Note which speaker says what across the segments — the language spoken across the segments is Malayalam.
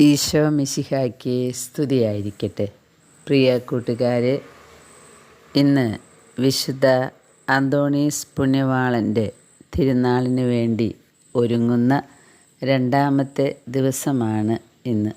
Speaker 1: ഈശോ മിശിഹായ്ക്ക് സ്തുതിയായിരിക്കട്ടെ. പ്രിയ കൂട്ടുകാരെ ഇന്ന് വിശുദ്ധ അന്തോണീസ് പുണ്യവാളന്റെ തിരുനാളിന് വേണ്ടി ഒരുങ്ങുന്ന രണ്ടാമത്തെ ദിവസമാണ് ഇന്ന്.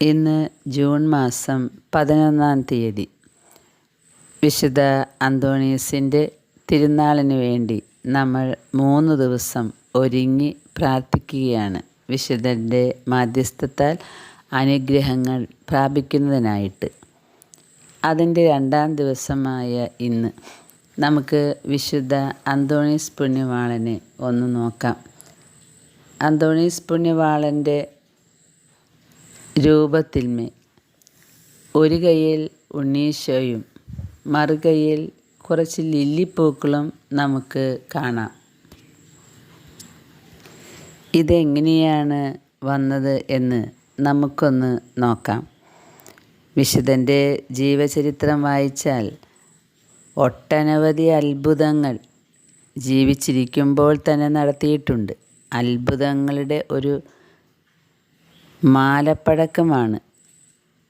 Speaker 1: ഇന്ന് ജൂൺ മാസം പതിനൊന്നാം തീയതി വിശുദ്ധ അന്തോണീസിന്റെ തിരുനാളിന് വേണ്ടി നമ്മൾ മൂന്ന് ദിവസം ഒരുങ്ങി പ്രാർത്ഥിക്കുകയാണ്. വിശുദ്ധന്റെ മാധ്യസ്ഥത്താൽ അനുഗ്രഹങ്ങൾ പ്രാപിക്കുന്നതിനായിട്ട്. അതിന്റെ രണ്ടാം ദിവസമായ ഇന്ന് നമുക്ക് വിശുദ്ധ അന്തോണീസ് പുണ്യവാളനെ ഒന്ന് നോക്കാം. അന്തോണീസ് പുണ്യവാളന്റെ രൂപത്തിന്മേൽ ഒരു കൈയിൽ ഉണ്ണീശോയും മറുകൈയിൽ കുറച്ച് ലില്ലിപ്പൂക്കളും നമുക്ക് കാണാം. ഇതെങ്ങനെയാണ് വന്നത് എന്ന് നമുക്കൊന്ന് നോക്കാം. വിശുദ്ധന്റെ ജീവചരിത്രം വായിച്ചാൽ ഒട്ടനവധി അത്ഭുതങ്ങൾ ജീവിച്ചിരിക്കുമ്പോൾ തന്നെ നടത്തിയിട്ടുണ്ട്. അത്ഭുതങ്ങളുടെ ഒരു മാലപ്പഴക്കമാണ്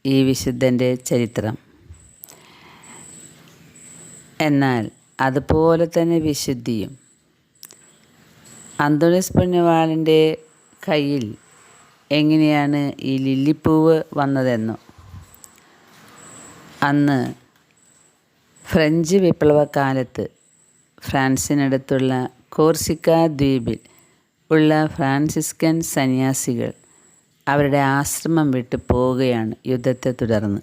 Speaker 1: ഈ വിശുദ്ധന്റെ ചരിത്രം. എന്നാൽ അതുപോലെ തന്നെ വിശുദ്ധിയും അന്തോണിസ് പുണ്യവാളിന്റെ കയ്യിൽ എങ്ങനെയാണ് ഈ ലില്ലിപ്പൂവ് വന്നതെന്നോ? അന്ന് ഫ്രഞ്ച് വിപ്ലവകാലത്ത് ഫ്രാൻസിനടുത്തുള്ള കോർസിക്ക ദ്വീപിൽ ഉള്ള ഫ്രാൻസിസ്കൻ സന്യാസികൾ അവരുടെ ആശ്രമം വിട്ട് പോവുകയാണ് യുദ്ധത്തെ തുടർന്ന്.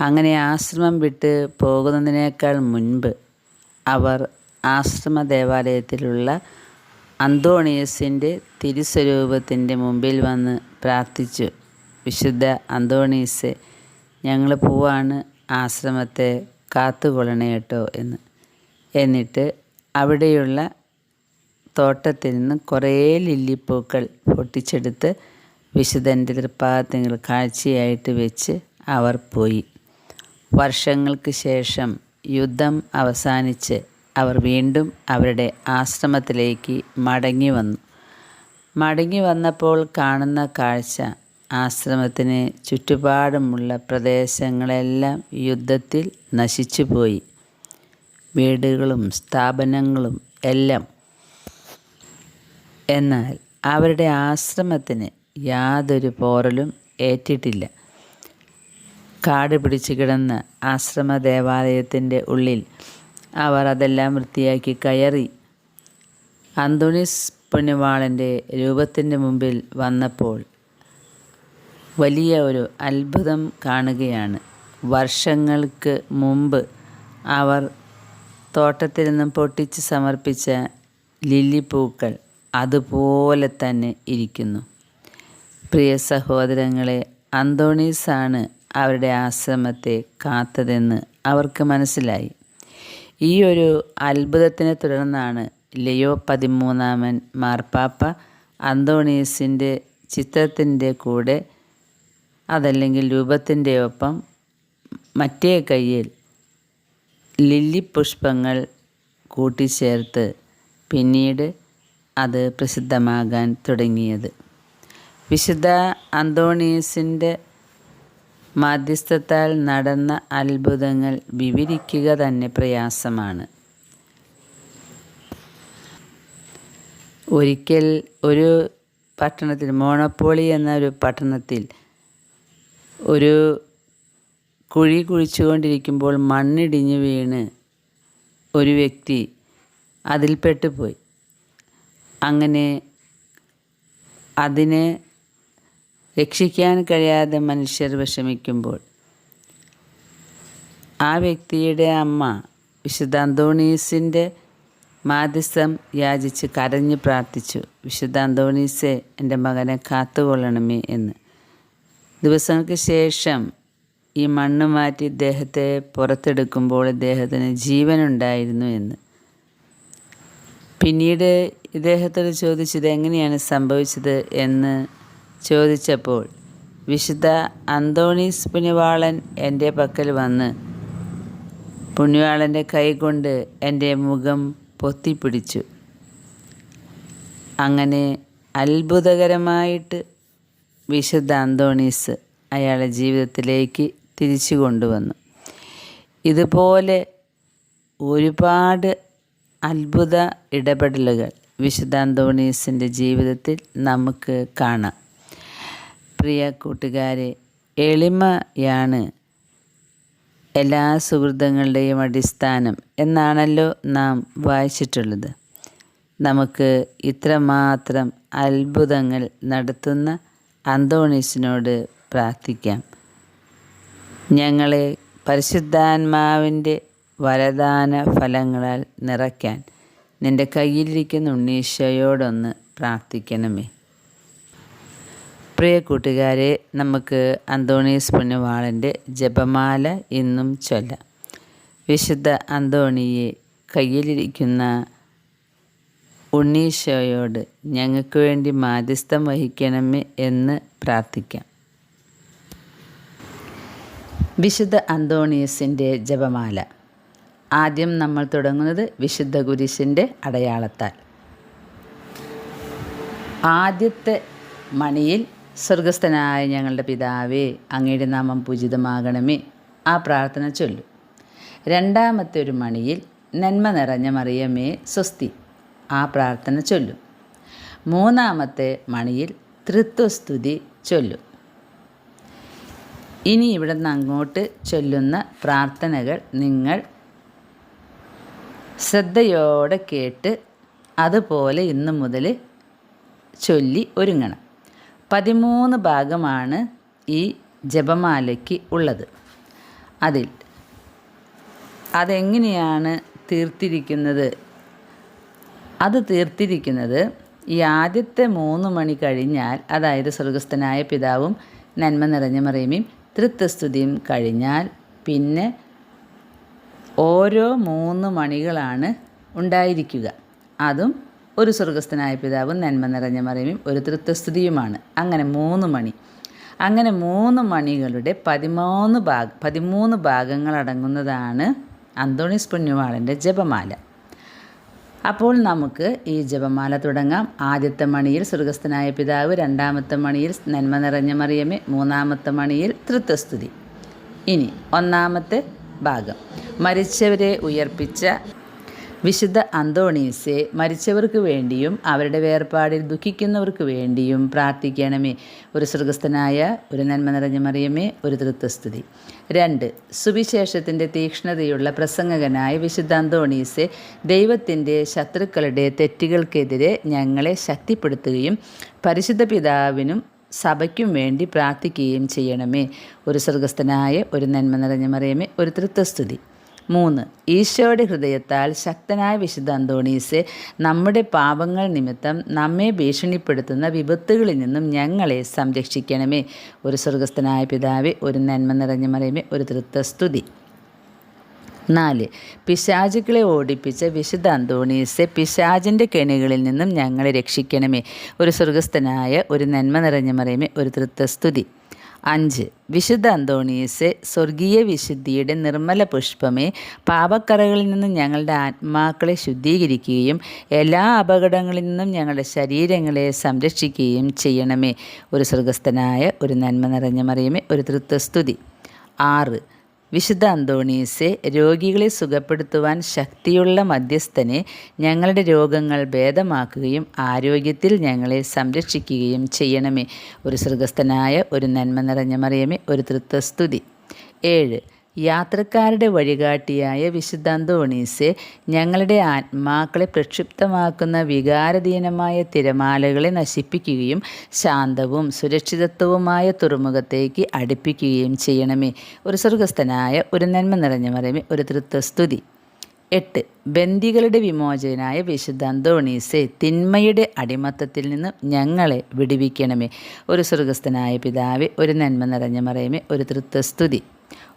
Speaker 1: അങ്ങനെ ആശ്രമം വിട്ട് പോകുന്നതിനേക്കാൾ മുൻപ് അവർ ആശ്രമ ദേവാലയത്തിലുള്ള അന്തോണിയസിന്റെ തിരുസ്വരൂപത്തിന്റെ മുമ്പിൽ വന്ന് പ്രാർത്ഥിച്ചു. വിശുദ്ധ അന്തോണീസ് ഞങ്ങൾ പോവാണ് ആശ്രമത്തെ കാത്തുകൊള്ളണേ കേട്ടോ എന്ന്. എന്നിട്ട് അവിടെയുള്ള തോട്ടത്തിൽ നിന്ന് കുറേ ലില്ലിപ്പൂക്കൾ പൊട്ടിച്ചെടുത്ത് വിശുദ്ധന്റെ തൃപ്പാകത്തിങ്ങൾ കാഴ്ചയായിട്ട് വെച്ച് അവർ പോയി. വർഷങ്ങൾക്ക് ശേഷം യുദ്ധം അവസാനിച്ച് അവർ വീണ്ടും അവരുടെ ആശ്രമത്തിലേക്ക് മടങ്ങി വന്നു. മടങ്ങി വന്നപ്പോൾ കാണുന്ന കാഴ്ച ആശ്രമത്തിന് ചുറ്റുപാടുമുള്ള പ്രദേശങ്ങളെല്ലാം യുദ്ധത്തിൽ നശിച്ചുപോയി. വീടുകളും സ്ഥാപനങ്ങളും എല്ലാം. എന്നാൽ അവരുടെ ആശ്രമത്തിന് യാതൊരു പോറലും ഏറ്റിട്ടില്ല. കാട് പിടിച്ചു കിടന്ന ആശ്രമ ദേവാലയത്തിന്റെ ഉള്ളിൽ അവർ അതെല്ലാം വൃത്തിയാക്കി കയറി. അന്തോണിസ് പുണ്യവാളന്റെ രൂപത്തിന്റെ മുമ്പിൽ വന്നപ്പോൾ വലിയ ഒരു അത്ഭുതം കാണുകയാണ്. വർഷങ്ങൾക്ക് മുമ്പ് അവർ തോട്ടത്തിൽ നിന്നും പൊട്ടിച്ച് സമർപ്പിച്ച ലില്ലിപ്പൂക്കൾ അതുപോലെ തന്നെ ഇരിക്കുന്നു. പ്രിയ സഹോദരങ്ങളെ അന്തോണീസാണ് അവരുടെ ആശ്രമത്തെ കാത്തതെന്ന് അവർക്ക് മനസ്സിലായി. ഈ ഒരു അത്ഭുതത്തിനെ തുടർന്നാണ് ലിയോ പതിമൂന്നാമൻ മാർപ്പാപ്പ അന്തോണീസിന്റെ ചിത്രത്തിന്റെ കൂടെ അതല്ലെങ്കിൽ രൂപത്തിന്റെ ഒപ്പം മറ്റേ കയ്യിൽ ലില്ലി പുഷ്പങ്ങൾ കൂട്ടിച്ചേർത്ത് പിന്നീട് അത് പ്രസിദ്ധമാകാൻ തുടങ്ങിയത്. വിശുദ്ധ അന്തോണീസിന്റെ മാധ്യസ്ഥത്താൽ നടന്ന അത്ഭുതങ്ങൾ വിവരിക്കുക തന്നെ പ്രയാസമാണ്. ഒരിക്കൽ ഒരു പട്ടണത്തിൽ മോണപ്പോളി എന്ന ഒരു പട്ടണത്തിൽ ഒരു കുഴി കുഴിച്ചുകൊണ്ടിരിക്കുമ്പോൾ മണ്ണിടിഞ്ഞ് വീണ് ഒരു വ്യക്തി അതിൽപ്പെട്ടു പോയി. അങ്ങനെ അതിനെ രക്ഷിക്കാൻ കഴിയാതെ മനുഷ്യർ വിഷമിക്കുമ്പോൾ ആ വ്യക്തിയുടെ അമ്മ വിശുദ്ധ അന്തോണീസിന്റെ മാധ്യസ്ഥം യാചിച്ച് കരഞ്ഞ് പ്രാർത്ഥിച്ചു വിശുദ്ധ അന്തോണീസെ എന്റെ മകനെ കാത്തുകൊള്ളണമേ എന്ന്. ദിവസങ്ങൾക്ക് ശേഷം ഈ മണ്ണ് മാറ്റി ഇദ്ദേഹത്തെ പുറത്തെടുക്കുമ്പോൾ ഇദ്ദേഹത്തിന് ജീവനുണ്ടായിരുന്നു എന്ന്. പിന്നീട് ഇദ്ദേഹത്തോട് ചോദിച്ചത് എങ്ങനെയാണ് സംഭവിച്ചത്? എന്ന് ചോദിച്ചപ്പോൾ വിശുദ്ധ അന്തോണീസ് പുണ്യവാളൻ എന്റെ പക്കൽ വന്ന് പുണ്യവാളന്റെ കൈകൊണ്ട് എന്റെ മുഖം പൊത്തിപ്പിടിച്ചു. അങ്ങനെ അത്ഭുതകരമായിട്ട് വിശുദ്ധ അന്തോണീസ് അയാളെ ജീവിതത്തിലേക്ക് തിരിച്ചു കൊണ്ടുവന്നു. ഇതുപോലെ ഒരുപാട് അത്ഭുത ഇടപെടലുകൾ വിശുദ്ധ അന്തോണീസിന്റെ ജീവിതത്തിൽ നമുക്ക് കാണാം. പ്രിയ കൂട്ടുകാരെ എളിമയാണ് എല്ലാ സുഹൃത്തുക്കളുടെയും അടിസ്ഥാനം എന്നാണല്ലോ നാം വായിച്ചിട്ടുള്ളത്. നമുക്ക് ഇത്രമാത്രം അത്ഭുതങ്ങൾ നടത്തുന്ന അന്തോണീസിനോട് പ്രാർത്ഥിക്കാം. ഞങ്ങളെ പരിശുദ്ധാത്മാവിന്റെ വരദാന ഫലങ്ങളാൽ നിറയ്ക്കാൻ നിന്റെ കയ്യിലിരിക്കുന്ന ഉണ്ണീശയോടൊന്ന് പ്രാർത്ഥിക്കണമേ. പ്രിയ കൂട്ടുകാരെ നമുക്ക് അന്തോണീസ് പുണ്യവാളന്റെ ജപമാല ഇന്നും ചൊല്ലാം. വിശുദ്ധ അന്തോണിയെ കയ്യിലിരിക്കുന്ന ഉണ്ണീശോയോട് ഞങ്ങൾക്ക് വേണ്ടി മാധ്യസ്ഥം വഹിക്കണമേ എന്ന് പ്രാർത്ഥിക്കാം. വിശുദ്ധ അന്തോണീസിന്റെ ജപമാല. ആദ്യം നമ്മൾ തുടങ്ങുന്നത് വിശുദ്ധ കുരിശിന്റെ അടയാളത്താൽ. ആദ്യത്തെ മണിയിൽ സ്വർഗസ്ഥനായ ഞങ്ങളുടെ പിതാവേ അങ്ങയുടെ നാമം പൂജിതമാകണമേ. ആ പ്രാർത്ഥന ചൊല്ലു. രണ്ടാമത്തെ ഒരു മണിയിൽ നന്മ നിറഞ്ഞ മറിയമേ സ്വസ്തി. ആ പ്രാർത്ഥന ചൊല്ലു. മൂന്നാമത്തെ മണിയിൽ തൃത്വസ്തുതി ചൊല്ലു. ഇനി ഇവിടെ നിന്ന് അങ്ങോട്ട് ചൊല്ലുന്ന പ്രാർത്ഥനകൾ നിങ്ങൾ ശ്രദ്ധയോടെ കേട്ട് അതുപോലെ ഇന്നു മുതൽ ചൊല്ലി ഒരുങ്ങണം. പതിമൂന്ന് ഭാഗമാണ് ഈ ജപമാലയ്ക്ക് ഉള്ളത്. അതിൽ അതെങ്ങനെയാണ് തീർത്തിരിക്കുന്നത്? അത് തീർത്തിരിക്കുന്നത് ഈ ആദ്യത്തെ മൂന്ന് മണി കഴിഞ്ഞാൽ അതായത് സ്വർഗസ്ഥനായ പിതാവും നന്മ നിറഞ്ഞ മറിയമയും തൃത്വസ്തുതിയും കഴിഞ്ഞാൽ പിന്നെ ഓരോ മൂന്ന് മണികളാണ് ഉണ്ടായിരിക്കുക. അതും ഒരു സ്വർഗസ്ഥനായ പിതാവും നന്മ നിറഞ്ഞ മറിയയും ഒരു തൃത്വസ്തുതിയുമാണ് അങ്ങനെ മൂന്ന് മണി. അങ്ങനെ മൂന്ന് മണികളുടെ പതിമൂന്ന് ഭാഗ പതിമൂന്ന് ഭാഗങ്ങളടങ്ങുന്നതാണ് അന്തോണിസ് പുണ്യവാളന്റെ ജപമാല. അപ്പോൾ നമുക്ക് ഈ ജപമാല തുടങ്ങാം. ആദ്യത്തെ മണിയിൽ സ്വർഗസ്ഥനായ പിതാവ് രണ്ടാമത്തെ മണിയിൽ നന്മ നിറഞ്ഞ മറിയമേ മൂന്നാമത്തെ മണിയിൽ തൃത്വസ്തുതി ഇനി ഒന്നാമത്തെ ഭാഗം. മരിച്ചവരെ ഉയർപ്പിച്ച വിശുദ്ധ അന്തോണീസെ മരിച്ചവർക്ക് വേണ്ടിയും അവരുടെ വേർപാടിൽ ദുഃഖിക്കുന്നവർക്ക് വേണ്ടിയും പ്രാർത്ഥിക്കണമേ. ഒരു സൃഗസ്ഥനായ ഒരു നന്മ നിറഞ്ഞ മറിയമേ ഒരു തൃത്വസ്തുതി. രണ്ട് സുവിശേഷത്തിന്റെ തീക്ഷ്ണതയുള്ള പ്രസംഗകനായ വിശുദ്ധ അന്തോണീസെ ദൈവത്തിന്റെ ശത്രുക്കളുടെ തെറ്റുകൾക്കെതിരെ ഞങ്ങളെ ശക്തിപ്പെടുത്തുകയും പരിശുദ്ധ പിതാവിനും സഭയ്ക്കും വേണ്ടി പ്രാർത്ഥിക്കുകയും ചെയ്യണമേ. ഒരു സ്വർഗസ്ഥനായ ഒരു നന്മ നിറഞ്ഞ മറിയമേ ഒരു തൃത്വസ്തുതി. മൂന്ന് ഈശോയുടെ ഹൃദയത്താൽ ശക്തനായ വിശുദ്ധ അന്തോണീസ് നമ്മുടെ പാപങ്ങൾ നിമിത്തം നമ്മെ ഭീഷണിപ്പെടുത്തുന്ന വിപത്തുകളിൽ നിന്നും ഞങ്ങളെ സംരക്ഷിക്കണമേ. ഒരു സ്വർഗസ്ഥനായ പിതാവെ ഒരു നന്മ നിറഞ്ഞ മറിയമേ ഒരു തൃത്വസ്തുതി നാല് പിശാചുക്കളെ ഓടിപ്പിച്ച വിശുദ്ധ അന്തോണീസ് പിശാചിന്റെ കെണികളിൽ നിന്നും ഞങ്ങളെ രക്ഷിക്കണമേ. ഒരു സ്വർഗസ്ഥനായ ഒരു നന്മ നിറഞ്ഞ മറിയമേ ഒരു തൃത്വസ്തുതി അഞ്ച്. വിശുദ്ധ അന്തോണീസ് സ്വർഗീയ വിശുദ്ധിയുടെ നിർമ്മല പുഷ്പമേ പാപക്കറകളിൽ നിന്നും ഞങ്ങളുടെ ആത്മാക്കളെ ശുദ്ധീകരിക്കുകയും എല്ലാ അപകടങ്ങളിൽ നിന്നും ഞങ്ങളുടെ ശരീരങ്ങളെ സംരക്ഷിക്കുകയും ചെയ്യണമേ. ഒരു സ്വർഗസ്ഥനായ ഒരു നന്മ നിറഞ്ഞ മറിയമേ ഒരു തൃത്വസ്തുതി. ആറ്. വിശുദ്ധ അന്തോണീസെ രോഗികളെ സുഖപ്പെടുത്തുവാൻ ശക്തിയുള്ള മധ്യസ്ഥനെ ഞങ്ങളുടെ രോഗങ്ങൾ ഭേദമാക്കുകയും ആരോഗ്യത്തിൽ ഞങ്ങളെ സംരക്ഷിക്കുകയും ചെയ്യണമേ. ഒരു സൃഗസ്ഥനായ ഒരു നന്മ നിറഞ്ഞ മറിയമേ ഒരു തൃത്വസ്തുതി. ഏഴ് യാത്രക്കാരുടെ വഴികാട്ടിയായ വിശുദ്ധാന്തോണീസെ ഞങ്ങളുടെ ആത്മാക്കളെ പ്രക്ഷുബ്ധമാക്കുന്ന വികാരധീനമായ തിരമാലകളെ നശിപ്പിക്കുകയും ശാന്തവും സുരക്ഷിതത്വവുമായ തുറമുഖത്തേക്ക് അടുപ്പിക്കുകയും ചെയ്യണമേ. ഒരു സ്വർഗസ്ഥനായ ഒരു നന്മ നിറഞ്ഞ മറമേ ഒരു തൃത്വസ്തുതി. എട്ട്. ബന്ദികളുടെ വിമോചനായ വിശുദ്ധ അന്തോണീസെ തിന്മയുടെ അടിമത്തത്തിൽ നിന്ന് ഞങ്ങളെ വിടുവിക്കണമേ. ഒരു സ്വർഗസ്ഥനായ പിതാവെ ഒരു നന്മ നിറഞ്ഞ മറയമേ ഒരു തൃത്വസ്തുതി.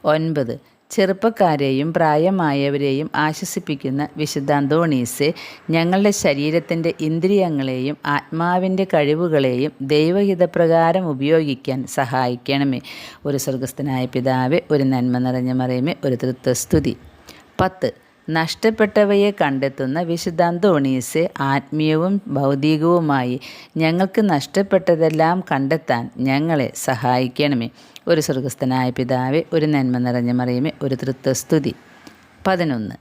Speaker 1: ഒൻപത്. ചെറുപ്പക്കാരെയും പ്രായമായവരെയും ആശ്വസിപ്പിക്കുന്ന വിശുദ്ധ അന്തോണീസ് ഞങ്ങളുടെ ശരീരത്തിന്റെ ഇന്ദ്രിയങ്ങളെയും ആത്മാവിന്റെ കഴിവുകളെയും ദൈവഹിതപ്രകാരം ഉപയോഗിക്കാൻ സഹായിക്കണമേ. ഒരു സ്വർഗസ്ഥനായ പിതാവെ ഒരു നന്മ നിറഞ്ഞ മറിയമേ ഒരു തൃത്വസ്തുതി. പത്ത്. നഷ്ടപ്പെട്ടവയെ കണ്ടെത്തുന്ന വിശുദ്ധ അന്തോണീസ് ആത്മീയവും ഭൗതികവുമായി ഞങ്ങൾക്ക് നഷ്ടപ്പെട്ടതെല്ലാം കണ്ടെത്താൻ ഞങ്ങളെ സഹായിക്കണമേ. ഒരു സ്വർഗസ്ഥനായ പിതാവെ ഒരു നന്മ നിറഞ്ഞ മറിയമേ ഒരു തൃത്വസ്തുതി. പതിനൊന്ന്.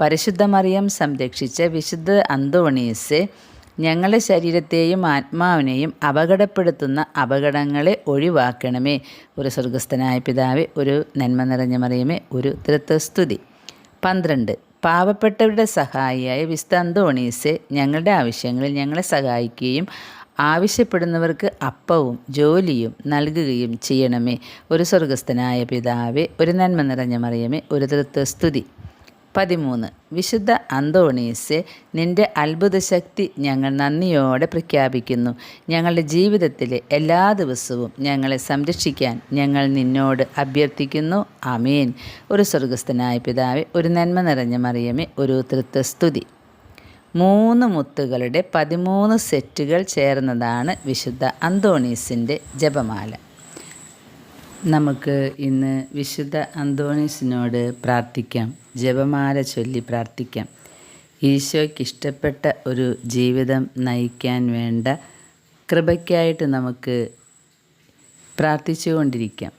Speaker 1: പരിശുദ്ധ മറിയം സംരക്ഷിച്ച വിശുദ്ധ അന്തോണീസ് ഞങ്ങളുടെ ശരീരത്തെയും ആത്മാവിനെയും അപകടപ്പെടുത്തുന്ന അപകടങ്ങളെ ഒഴിവാക്കണമേ. ഒരു സ്വർഗസ്ഥനായ പിതാവെ ഒരു നന്മ നിറഞ്ഞ മറിയമേ ഒരു തൃത്വസ്തുതി. പന്ത്രണ്ട്. പാവപ്പെട്ടവരുടെ സഹായിയായ വിസ്തന്തോണീസ് ഞങ്ങളുടെ ആവശ്യങ്ങളിൽ ഞങ്ങളെ സഹായിക്കുകയും ആവശ്യപ്പെടുന്നവർക്ക് അപ്പവും ജോലിയും നൽകുകയും ചെയ്യണമേ. ഒരു സ്വർഗസ്ഥനായ പിതാവേ ഒരു നന്മ നിറഞ്ഞ മറിയമേ ഒരു തൃത്വസ്തുതി. പതിമൂന്ന്. വിശുദ്ധ അന്തോണീസ് നിന്റെ അത്ഭുത ശക്തി ഞങ്ങൾ നന്ദിയോടെ പ്രഖ്യാപിക്കുന്നു. ഞങ്ങളുടെ ജീവിതത്തിലെ എല്ലാ ദിവസവും ഞങ്ങളെ സംരക്ഷിക്കാൻ ഞങ്ങൾ നിന്നോട് അഭ്യർത്ഥിക്കുന്നു. അമീൻ ഒരു സ്വർഗസ്ഥനായ പിതാവെ ഒരു നന്മ നിറഞ്ഞ മറിയമേ ഒരു തൃത്വസ്തുതി. മൂന്ന് മുത്തുകളുടെ പതിമൂന്ന് സെറ്റുകൾ ചേർന്നതാണ് വിശുദ്ധ അന്തോണീസിന്റെ ജപമാല. നമുക്ക് ഇന്ന് വിശുദ്ധ അന്തോണീസിനോട് പ്രാർത്ഥിക്കാം. ജപമാല ചൊല്ലി പ്രാർത്ഥിക്കാം. ഈശോയ്ക്ക് ഇഷ്ടപ്പെട്ട ഒരു ജീവിതം നയിക്കാൻ വേണ്ട കൃപയ്ക്കായിട്ട് നമുക്ക് പ്രാർത്ഥിച്ചുകൊണ്ടിരിക്കാം.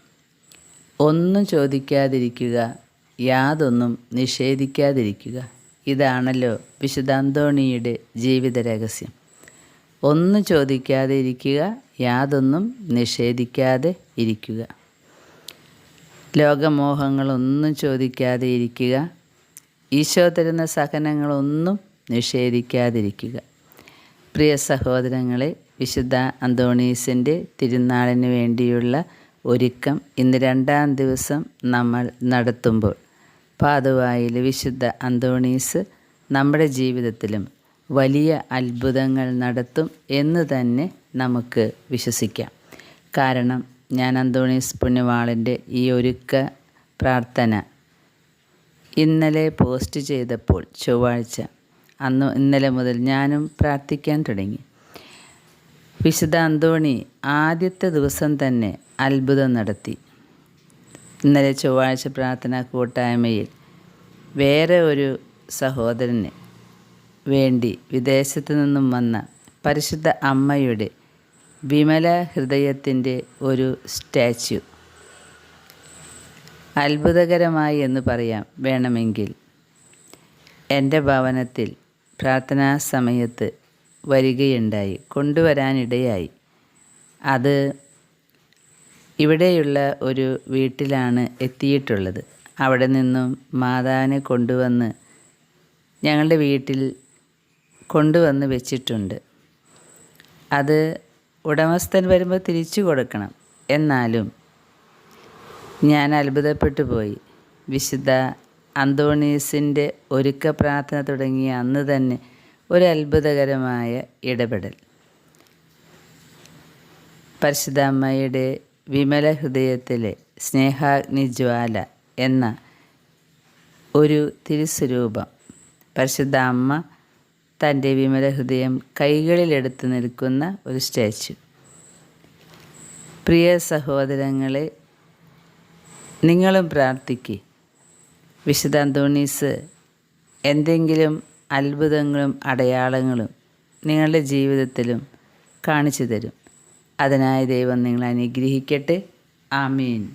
Speaker 1: ഒന്നും ചോദിക്കാതിരിക്കുക യാതൊന്നും നിഷേധിക്കാതിരിക്കുക. ഇതാണല്ലോ വിശുദ്ധ അന്തോണിയുടെ ജീവിത രഹസ്യം. ഒന്നും ചോദിക്കാതെ ഇരിക്കുക യാതൊന്നും നിഷേധിക്കാതെ ഇരിക്കുക. ലോകമോഹങ്ങളൊന്നും ചോദിക്കാതെ ഇരിക്കുക. ഈശോ തരുന്ന സഹനങ്ങളൊന്നും നിഷേധിക്കാതിരിക്കുക. പ്രിയ സഹോദരങ്ങളെ വിശുദ്ധ അന്തോണീസിന്റെ തിരുനാളിന് വേണ്ടിയുള്ള ഒരുക്കം ഇന്ന് രണ്ടാം ദിവസം നമ്മൾ നടത്തുമ്പോൾ പാതുവായിൽ വിശുദ്ധ അന്തോണീസ് നമ്മുടെ ജീവിതത്തിലും വലിയ അത്ഭുതങ്ങൾ നടത്തും എന്ന് തന്നെ നമുക്ക് വിശ്വസിക്കാം. കാരണം ഞാൻ അന്തോണീസ് പുണ്യവാളിന്റെ ഈ ഒരുക്ക പ്രാർത്ഥന ഇന്നലെ പോസ്റ്റ് ചെയ്തപ്പോൾ ചൊവ്വാഴ്ച അന്ന് ഇന്നലെ മുതൽ ഞാനും പ്രാർത്ഥിക്കാൻ തുടങ്ങി. വിശുദ്ധ അന്തോണി ആദ്യത്തെ ദിവസം തന്നെ അത്ഭുതം നടത്തി. ഇന്നലെ ചൊവ്വാഴ്ച പ്രാർത്ഥന കൂട്ടായ്മയിൽ വേറെ ഒരു സഹോദരന് വേണ്ടി വിദേശത്തു നിന്നും വന്ന പരിശുദ്ധ അമ്മയുടെ വിമല ഹൃദയത്തിന്റെ ഒരു സ്റ്റാച്യു. അത്ഭുതകരമായി എന്ന് പറയാം. വേണമെങ്കിൽ എന്റെ ഭവനത്തിൽ പ്രാർത്ഥനാ സമയത്ത് വരികയുണ്ടായി. കൊണ്ടുവരാനിടയായി. അത് ഇവിടെയുള്ള ഒരു വീട്ടിലാണ് എത്തിയിട്ടുള്ളത്. അവിടെ നിന്നും മാതാവിനെ കൊണ്ടുവന്ന് ഞങ്ങളുടെ വീട്ടിൽ കൊണ്ടുവന്ന് വെച്ചിട്ടുണ്ട്. അത് ഉടമസ്ഥൻ വരുമ്പോൾ തിരിച്ചു കൊടുക്കണം. എന്നാലും ഞാൻ അത്ഭുതപ്പെട്ടു പോയി. വിശുദ്ധ അന്തോണീസിന്റെ ഒരുക്ക പ്രാർത്ഥന തുടങ്ങിയ അന്ന് തന്നെ ഒരു അത്ഭുതകരമായ ഇടപെടൽ. പരിശുദ്ധ അമ്മയുടെ വിമല ഹൃദയത്തിലെ സ്നേഹാഗ്നി ജ്വാല എന്ന ഒരു തിരുസ്വരൂപം പരിശുദ്ധ അമ്മ തന്റെ വിമല ഹൃദയം കൈകളിലെടുത്ത് നിൽക്കുന്ന ഒരു സ്റ്റാച്ചു. പ്രിയ സഹോദരങ്ങളെ നിങ്ങളും പ്രാർത്ഥിക്കുക വിശുദ്ധ അന്തോണീസ് എന്തെങ്കിലും അത്ഭുതങ്ങളും അടയാളങ്ങളും നിങ്ങളുടെ ജീവിതത്തിലും കാണിച്ചു തരും. അതിനായി ദൈവം നിങ്ങളെ അനുഗ്രഹിക്കട്ടെ. ആമീൻ.